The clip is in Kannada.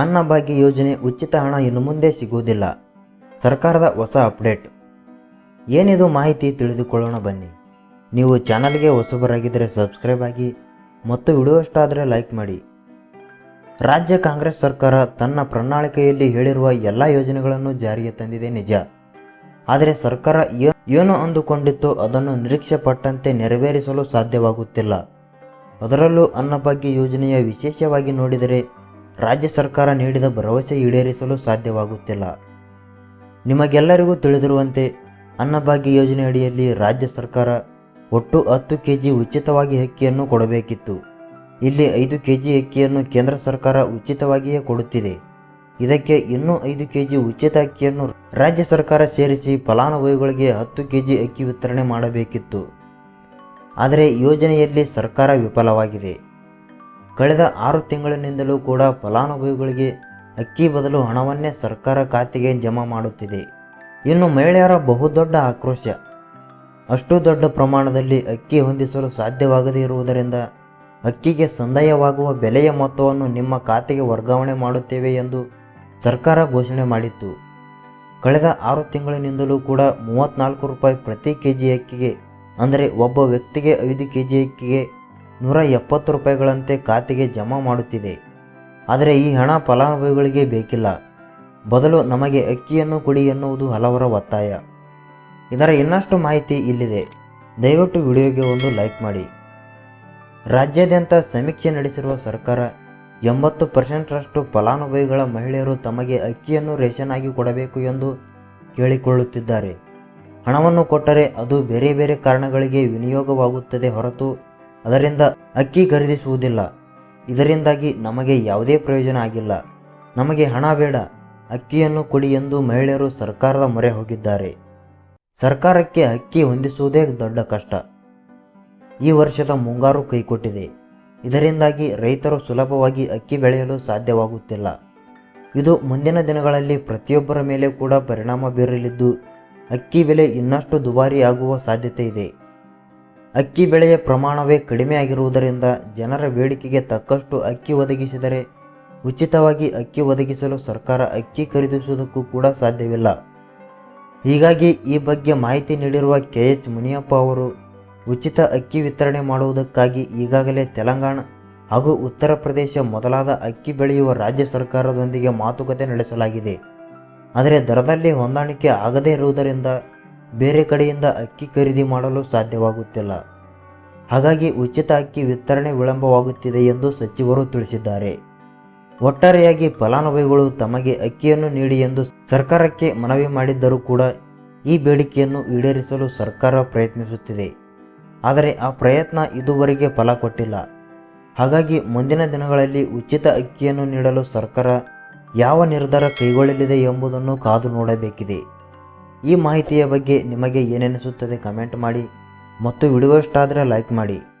ಅನ್ನಭಾಗ್ಯ ಯೋಜನೆ ಉಚಿತ ಹಣ ಇನ್ನು ಮುಂದೆ ಸಿಗುವುದಿಲ್ಲ. ಸರ್ಕಾರದ ಹೊಸ ಅಪ್ಡೇಟ್. ಏನಿದು ಮಾಹಿತಿ ತಿಳಿದುಕೊಳ್ಳೋಣ ಬನ್ನಿ. ನೀವು ಚಾನಲ್ಗೆ ಹೊಸಬರಾಗಿದ್ದರೆ ಸಬ್ಸ್ಕ್ರೈಬ್ ಆಗಿ ಮತ್ತು ವಿಡಿಯೋ ಲೈಕ್ ಮಾಡಿ. ರಾಜ್ಯ ಕಾಂಗ್ರೆಸ್ ಸರ್ಕಾರ ತನ್ನ ಪ್ರಣಾಳಿಕೆಯಲ್ಲಿ ಹೇಳಿರುವ ಎಲ್ಲ ಯೋಜನೆಗಳನ್ನು ಜಾರಿಗೆ ತಂದಿದೆ ನಿಜ. ಆದರೆ ಸರ್ಕಾರ ಏನು ಅಂದುಕೊಂಡಿತ್ತು ಅದನ್ನು ನಿರೀಕ್ಷೆ ಪಟ್ಟಂತೆ ನೆರವೇರಿಸಲು ಸಾಧ್ಯವಾಗುತ್ತಿಲ್ಲ. ಅದರಲ್ಲೂ ಅನ್ನಭಾಗ್ಯ ಯೋಜನೆಯ ವಿಶೇಷವಾಗಿ ನೋಡಿದರೆ ರಾಜ್ಯ ಸರ್ಕಾರ ನೀಡಿದ ಭರವಸೆ ಈಡೇರಿಸಲು ಸಾಧ್ಯವಾಗುತ್ತಿಲ್ಲ. ನಿಮಗೆಲ್ಲರಿಗೂ ತಿಳಿದಿರುವಂತೆ, ಅನ್ನಭಾಗ್ಯ ಯೋಜನೆ ಅಡಿಯಲ್ಲಿ ರಾಜ್ಯ ಸರ್ಕಾರ ಒಟ್ಟು ಹತ್ತು ಕೆ ಜಿ ಉಚಿತವಾಗಿ ಅಕ್ಕಿಯನ್ನು ಕೊಡಬೇಕಿತ್ತು. ಇಲ್ಲಿ ಐದು ಕೆ ಜಿ ಅಕ್ಕಿಯನ್ನು ಕೇಂದ್ರ ಸರ್ಕಾರ ಉಚಿತವಾಗಿಯೇ ಕೊಡುತ್ತಿದೆ. ಇದಕ್ಕೆ ಇನ್ನೂ ಐದು ಕೆ ಜಿ ಉಚಿತ ಅಕ್ಕಿಯನ್ನು ರಾಜ್ಯ ಸರ್ಕಾರ ಸೇರಿಸಿ ಫಲಾನುಭವಿಗಳಿಗೆ ಹತ್ತು ಕೆ ಜಿ ಅಕ್ಕಿ ವಿತರಣೆ ಮಾಡಬೇಕಿತ್ತು. ಆದರೆ ಯೋಜನೆಯಲ್ಲಿ ಸರ್ಕಾರ ವಿಫಲವಾಗಿದೆ. ಕಳೆದ ಆರು ತಿಂಗಳಿನಿಂದಲೂ ಕೂಡ ಫಲಾನುಭವಿಗಳಿಗೆ ಅಕ್ಕಿ ಬದಲು ಹಣವನ್ನೇ ಸರ್ಕಾರ ಖಾತೆಗೆ ಜಮಾ ಮಾಡುತ್ತಿದೆ. ಇನ್ನು ಮಹಿಳೆಯರ ಬಹುದೊಡ್ಡ ಆಕ್ರೋಶ. ಅಷ್ಟು ದೊಡ್ಡ ಪ್ರಮಾಣದಲ್ಲಿ ಅಕ್ಕಿ ಹೊಂದಿಸಲು ಸಾಧ್ಯವಾಗದೇ ಇರುವುದರಿಂದ ಅಕ್ಕಿಗೆ ಸಂದಾಯವಾಗುವ ಬೆಲೆಯ ಮೊತ್ತವನ್ನು ನಿಮ್ಮ ಖಾತೆಗೆ ವರ್ಗಾವಣೆ ಮಾಡುತ್ತೇವೆ ಎಂದು ಸರ್ಕಾರ ಘೋಷಣೆ ಮಾಡಿತ್ತು. ಕಳೆದ ಆರು ತಿಂಗಳಿನಿಂದಲೂ ಕೂಡ ಮೂವತ್ತ್ನಾಲ್ಕು ರೂಪಾಯಿ ಪ್ರತಿ ಕೆ ಜಿ ಅಕ್ಕಿಗೆ, ಅಂದರೆ ಒಬ್ಬ ವ್ಯಕ್ತಿಗೆ ಐದು ಕೆ ಜಿ ಅಕ್ಕಿಗೆ ನೂರ ಎಪ್ಪತ್ತು ರೂಪಾಯಿಗಳಂತೆ ಖಾತೆಗೆ ಜಮಾ ಮಾಡುತ್ತಿದೆ. ಆದರೆ ಈ ಹಣ ಫಲಾನುಭವಿಗಳಿಗೆ ಬೇಕಿಲ್ಲ. ಬದಲು ನಮಗೆ ಅಕ್ಕಿಯನ್ನು ಕೊಡಿ ಎನ್ನುವುದು ಹಲವರ ಒತ್ತಾಯ. ಇದರ ಇನ್ನಷ್ಟು ಮಾಹಿತಿ ಇಲ್ಲಿದೆ. ದಯವಿಟ್ಟು ವಿಡಿಯೋಗೆ ಒಂದು ಲೈಕ್ ಮಾಡಿ. ರಾಜ್ಯಾದ್ಯಂತ ಸಮೀಕ್ಷೆ ನಡೆಸಿರುವ ಸರ್ಕಾರ ಎಂಬತ್ತು ಪರ್ಸೆಂಟ್ರಷ್ಟು ಫಲಾನುಭವಿಗಳ ಮಹಿಳೆಯರು ತಮಗೆ ಅಕ್ಕಿಯನ್ನು ರೇಷನ್ ಆಗಿ ಕೊಡಬೇಕು ಎಂದು ಕೇಳಿಕೊಳ್ಳುತ್ತಿದ್ದಾರೆ. ಹಣವನ್ನು ಕೊಟ್ಟರೆ ಅದು ಬೇರೆ ಬೇರೆ ಕಾರಣಗಳಿಗೆ ವಿನಿಯೋಗವಾಗುತ್ತದೆ ಹೊರತು ಅದರಿಂದ ಅಕ್ಕಿ ಖರೀದಿಸುವುದಿಲ್ಲ. ಇದರಿಂದಾಗಿ ನಮಗೆ ಯಾವುದೇ ಪ್ರಯೋಜನ ಆಗಿಲ್ಲ. ನಮಗೆ ಹಣ ಬೇಡ. ಅಕ್ಕಿಯನ್ನು ಕೊಡಿ ಎಂದು ಮಹಿಳೆಯರು ಸರ್ಕಾರದ ಮೊರೆ ಹೋಗಿದ್ದಾರೆ. ಸರ್ಕಾರಕ್ಕೆ ಅಕ್ಕಿ ಹೊಂದಿಸುವುದೇ ದೊಡ್ಡ ಕಷ್ಟ. ಈ ವರ್ಷದ ಮುಂಗಾರು ಕೈಕೊಟ್ಟಿದೆ. ಇದರಿಂದಾಗಿ ರೈತರು ಸುಲಭವಾಗಿ ಅಕ್ಕಿ ಬೆಳೆಯಲು ಸಾಧ್ಯವಾಗುತ್ತಿಲ್ಲ. ಇದು ಮುಂದಿನ ದಿನಗಳಲ್ಲಿ ಪ್ರತಿಯೊಬ್ಬರ ಮೇಲೆ ಕೂಡ ಪರಿಣಾಮ ಬೀರಲಿದ್ದು, ಅಕ್ಕಿ ಬೆಲೆ ಇನ್ನಷ್ಟು ದುಬಾರಿಯಾಗುವ ಸಾಧ್ಯತೆ ಇದೆ. ಅಕ್ಕಿ ಬೆಳೆಯ ಪ್ರಮಾಣವೇ ಕಡಿಮೆ ಆಗಿರುವುದರಿಂದ ಜನರ ಬೇಡಿಕೆಗೆ ತಕ್ಕಷ್ಟು ಅಕ್ಕಿ ಒದಗಿಸಿದರೆ ಉಚಿತವಾಗಿ ಅಕ್ಕಿ ಒದಗಿಸಲು ಸರ್ಕಾರ ಅಕ್ಕಿ ಖರೀದಿಸುವುದಕ್ಕೂ ಕೂಡ ಸಾಧ್ಯವಿಲ್ಲ. ಹೀಗಾಗಿ ಈ ಬಗ್ಗೆ ಮಾಹಿತಿ ನೀಡಿರುವ ಕೆ ಎಚ್ ಮುನಿಯಪ್ಪ ಅವರು, ಉಚಿತ ಅಕ್ಕಿ ವಿತರಣೆ ಮಾಡುವುದಕ್ಕಾಗಿ ಈಗಾಗಲೇ ತೆಲಂಗಾಣ ಹಾಗೂ ಉತ್ತರ ಪ್ರದೇಶ ಮೊದಲಾದ ಅಕ್ಕಿ ಬೆಳೆಯುವ ರಾಜ್ಯ ಸರ್ಕಾರದೊಂದಿಗೆ ಮಾತುಕತೆ ನಡೆಸಲಾಗಿದೆ. ಆದರೆ ದರದಲ್ಲಿ ಹೊಂದಾಣಿಕೆ ಆಗದೇ ಇರುವುದರಿಂದ ಬೇರೆ ಕಡೆಯಿಂದ ಅಕ್ಕಿ ಖರೀದಿ ಮಾಡಲು ಸಾಧ್ಯವಾಗುತ್ತಿಲ್ಲ. ಹಾಗಾಗಿ ಉಚಿತ ಅಕ್ಕಿ ವಿತರಣೆ ವಿಳಂಬವಾಗುತ್ತಿದೆ ಎಂದು ಸಚಿವರು ತಿಳಿಸಿದ್ದಾರೆ. ಒಟ್ಟಾರೆಯಾಗಿ ಫಲಾನುಭವಿಗಳು ತಮಗೆ ಅಕ್ಕಿಯನ್ನು ನೀಡಿ ಎಂದು ಸರ್ಕಾರಕ್ಕೆ ಮನವಿ ಮಾಡಿದ್ದರೂ ಕೂಡ ಈ ಬೇಡಿಕೆಯನ್ನು ಈಡೇರಿಸಲು ಸರ್ಕಾರ ಪ್ರಯತ್ನಿಸುತ್ತಿದೆ. ಆದರೆ ಆ ಪ್ರಯತ್ನ ಇದುವರೆಗೆ ಫಲ ಕೊಟ್ಟಿಲ್ಲ. ಹಾಗಾಗಿ ಮುಂದಿನ ದಿನಗಳಲ್ಲಿ ಉಚಿತ ಅಕ್ಕಿಯನ್ನು ನೀಡಲು ಸರ್ಕಾರ ಯಾವ ನಿರ್ಧಾರ ಕೈಗೊಳ್ಳಲಿದೆ ಎಂಬುದನ್ನು ಕಾದು ನೋಡಬೇಕಿದೆ. ಈ ಮಾಹಿತಿಯ ಬಗ್ಗೆ ನಿಮಗೆ ಏನೆನಿಸುತ್ತದೆ ಕಮೆಂಟ್ ಮಾಡಿ ಮತ್ತು ವಿಡಿಯೋ ಇಷ್ಟ ಆದರೆ ಲೈಕ್ ಮಾಡಿ.